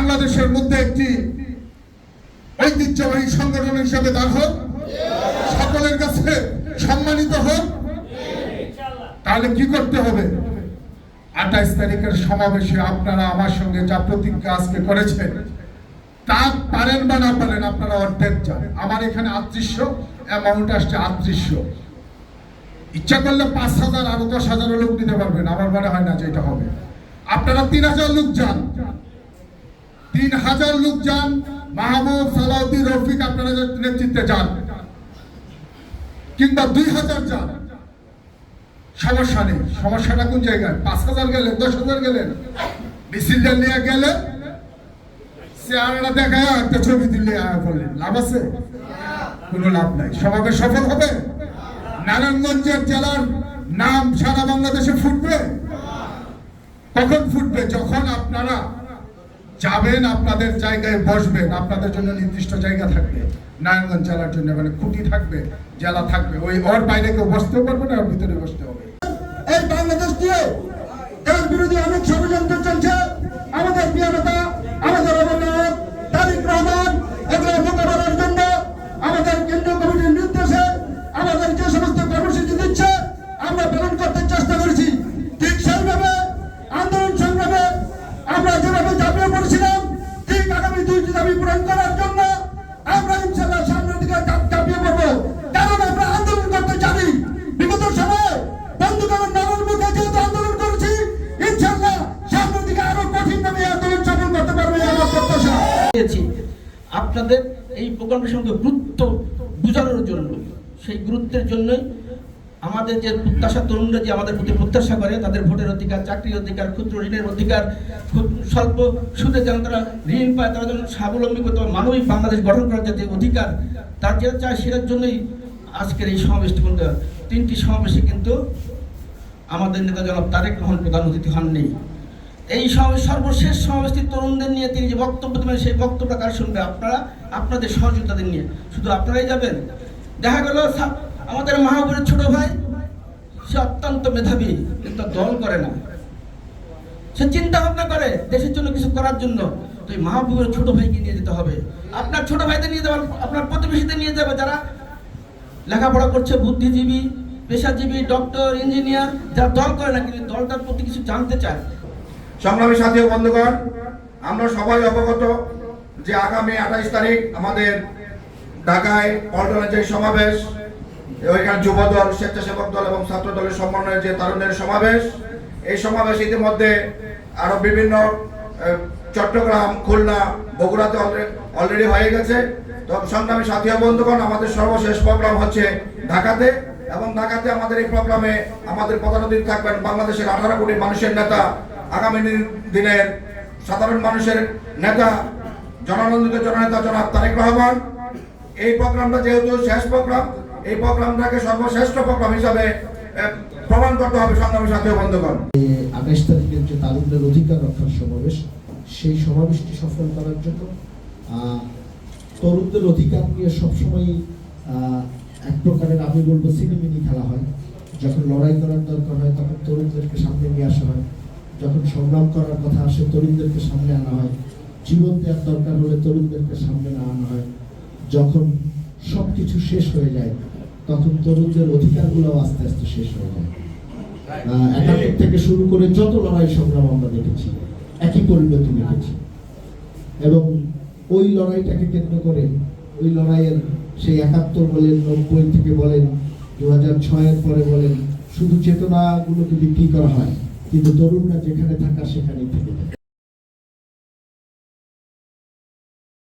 বাংলাদেশের মধ্যে একটি ঐতিহ্যবাহী সংগঠন হিসেবে দাঁড় হোক, সকলের কাছে সম্মানিত হোক, তাহলে কি করতে হবে? আঠাইশ তারিখের সমাবেশে আপনারা আমার সঙ্গে যা প্রতিজ্ঞা আজকে করেছেন, তা পারেন বা না পারেন আপনারা অর্ধেক যান আমার এখানে আটত্রিশ অ্যামাউন্ট আসছে আটত্রিশ ইচ্ছা করলে পাঁচ হাজার, আরও দশ হাজারও লোক দিতে পারবেন। আমার মনে হয় না যে এটা হবে। আপনারা তিন হাজার লোক যান। তিন হাজার লোক যান। মাহবুব, সালাউদ্দিন, রফিক, আপনারা নেতৃত্বে যান। কিংবা দুই হাজার যান। সমস্যা নেই। সমস্যাটা কোন জায়গায়? পাঁচ হাজার গেলেন দশ হাজার গেলেন। মিছিলটা নিয়ে গেলে চেহারাটা দেখায় একটা ছবি আয়া করলেন লাভ আছে? কোনো লাভ নাই। সমাবেশ সফল হবে? নারায়ণগঞ্জের জেলার নাম সারা বাংলাদেশে ফুটবে? কখন ফুটবে? যখন আপনারা যাবেন, আপনাদের জায়গায় বসবেন, আপনাদের জন্য নির্দিষ্ট জায়গা থাকবে। নারায়ণগঞ্জ জেলার জন্য মানে খুঁটি থাকবে, জেলা থাকবে। ওই ওর বাইরে কেউ বসতেও পারবে না ভিতরে বসতে হবে। এই বাংলাদেশ দিয়ে এর বিরোধী অনেক প্রত্যাশা আপনাদের এই প্রকল্পের সঙ্গে গুরুত্ব বোঝানোর জন্য। সেই গুরুত্বের জন্যই আমাদের যে প্রত্যাশা তরুণরা যে আমাদের প্রতি প্রত্যাশা করে, তাদের ভোটের অধিকার, চাকরির অধিকার, ক্ষুদ্র ঋণের অধিকার স্বল্প সুদে যেন তারা ঋণ পায়, তারা যেন স্বাবলম্বী করতে পারে, মানবিক বাংলাদেশ গঠন করার যে অধিকার, তার যেটা চায় সেটার জন্যই আজকের এই সমাবেশটি কিন্তু তিনটি সমাবেশে কিন্তু আমাদের নেতা জনাব তারেক রহমান প্রধান অতিথি হননি। এই সর্বশেষ সমাবেশটি তরুণদের নিয়ে তিনি যে বক্তব্য দেবেন, সেই বক্তব্যটা কার শুনবে? আপনারা, আপনাদের সহযোগিতাদের নিয়ে। শুধু আপনারাই যাবেন। দেখা গেল আমাদের মাহবুবের ছোট ভাই, সে অত্যন্ত মেধাবী, কিন্তু দল করে না। সে চিন্তা ভাবনা করে, দেশের জন্য কিছু করার জন্য। তো এই মাহবুবের ছোট ভাইকে নিয়ে যেতে হবে। আপনার ছোট ভাইদের নিয়ে যাবেন আপনার প্রতিবেশীদের নিয়ে যাবে যারা লেখাপড়া করছে, বুদ্ধিজীবী, পেশাজীবী, ডক্টর, ইঞ্জিনিয়ার, যারা দল করে না, কিন্তু দলটার প্রতি কিছু জানতে চায়। সংগ্রামী সাথী বন্ধুগণ, আমরা সবাই অবগত যে আগামী আঠাইশ তারিখ আমাদের ঢাকায় যে সমাবেশ ওইখানে যুব দল স্বেচ্ছাসেবক দল এবং ছাত্র দলের সমন্বয়ে যে তরুণের সমাবেশ, এই সমাবেশ ইতিমধ্যে আরও বিভিন্ন চট্টগ্রাম, খুলনা, বগুড়াতে অলরেডি হয়ে গেছে। তো সংগ্রামী সাথী বন্ধুগণ, আমাদের সর্বশেষ প্রোগ্রাম হচ্ছে ঢাকাতে এবং ঢাকাতে আমাদের এই প্রোগ্রামে আমাদের প্রধান অতিথি থাকবেন বাংলাদেশের আঠারো কোটি মানুষের নেতা আগামী দিন- দিনের সাধারণ মানুষের নেতা, জনানন্দিত জননেতা জনাব তারেক রহমান, এই প্রোগ্রামটা যেহেতু শেষ প্রোগ্রাম, এই প্রোগ্রামটাকে সর্বশ্রেষ্ঠ প্রোগ্রাম হিসাবে প্রমাণ করতে হবে সংগ্রামী সাথী ও বন্ধুগণ। আঠাশ তারিখের যে তারুণ্যের অধিকার রক্ষার সমাবেশ, সেই সমাবেশটি সফল করার জন্য তরুণদের অধিকার নিয়ে সবসময় এক প্রকারের আমি বলব সিনেমিনি খেলা হয়। যখন লড়াই করার দরকার হয়, তখন তরুণদেরকে সামনে নিয়ে আসা হয়। যখন সংগ্রাম করার কথা আসে তরুণদেরকে সামনে আনা হয়। জীবন দেওয়ার দরকার হলে তরুণদেরকে সামনে না আনা হয়। যখন সব কিছু শেষ হয়ে যায় তখন তরুণদের অধিকারগুলো আস্তে আস্তে শেষ হয়ে যায়। একাত্তর থেকে শুরু করে যত লড়াই সংগ্রাম আমরা দেখেছি একই পরিণতি দেখেছি। এবং ওই লড়াইটাকে কেন্দ্র করে ওই লড়াইয়ের সেই একাত্তর বলেন নব্বই থেকে বলেন দু হাজার ছয়ের পরে বলেন শুধু চেতনাগুলোকে বিক্রি করা হয়। কিন্তু তরুণরা যেখানে থাকা সেখানেই থেকে যায়।